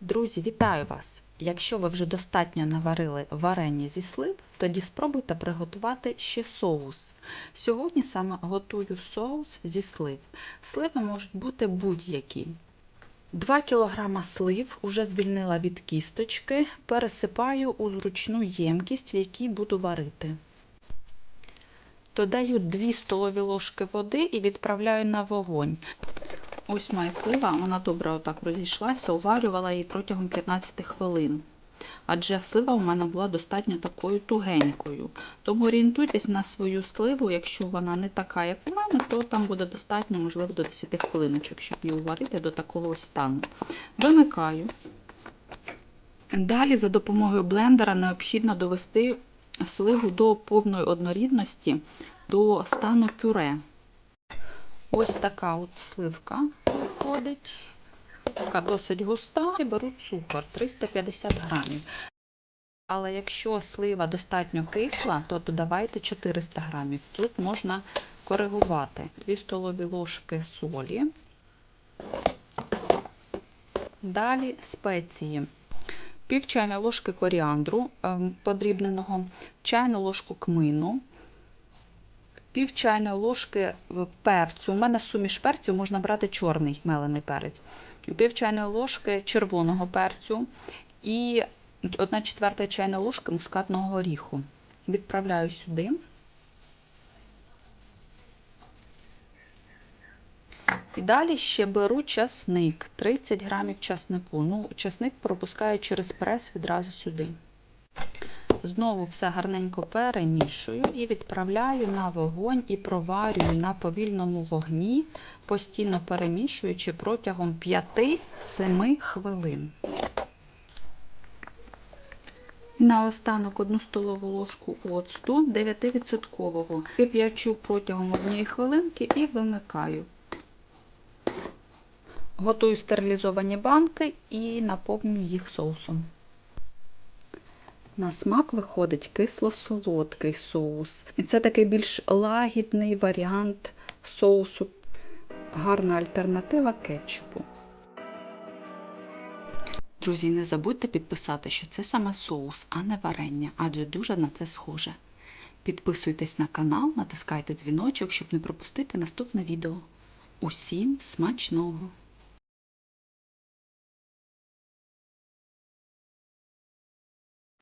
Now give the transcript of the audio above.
Друзі, вітаю вас! Якщо ви вже достатньо наварили варення зі слив, тоді спробуйте приготувати ще соус. Сьогодні саме готую соус зі слив. Сливи можуть бути будь-які. 2 кг слив уже звільнила від кісточки, пересипаю у зручну ємкість, в якій буду варити. Додаю 2 столові ложки води і відправляю на вогонь. Ось моя слива, вона добре отак розійшлася, уварювала її протягом 15 хвилин. Адже слива у мене була достатньо такою тугенькою. Тому орієнтуйтесь на свою сливу, якщо вона не така, як у мене, то там буде достатньо, можливо, до 10 хвилиночок, щоб її уварити до такого стану. Вимикаю. Далі за допомогою блендера необхідно довести сливу до повної однорідності, до стану пюре. Ось така от сливка виходить. Така досить густа. І беру цукор 350 грамів. Але якщо слива достатньо кисла, то додавайте 400 грамів. Тут можна коригувати 2 столові ложки солі. Далі спеції. Пів чайної ложки коріандру ем, подрібненого, чайну ложку кмину, пів чайної ложки перцю. У мене суміш перцю можна брати чорний мелений перець, пів чайної ложки червоного перцю і 1 четверта чайна ложка мускатного горіху. Відправляю сюди. І далі ще беру часник, 30 грамів часнику. Ну, часник пропускаю через прес відразу сюди. Знову все гарненько перемішую і відправляю на вогонь і проварюю на повільному вогні, постійно перемішуючи протягом 5-7 хвилин. Наостанок 1 столову ложку оцту 9%. Кип'ячу протягом 1 хвилинки і вимикаю. Готую стерилізовані банки і наповнюю їх соусом. На смак виходить кисло-солодкий соус. І це такий більш лагідний варіант соусу. Гарна альтернатива кетчупу. Друзі, не забудьте підписати, що це саме соус, а не варення, адже дуже на це схоже. Підписуйтесь на канал, натискайте дзвіночок, щоб не пропустити наступне відео. Усім смачного!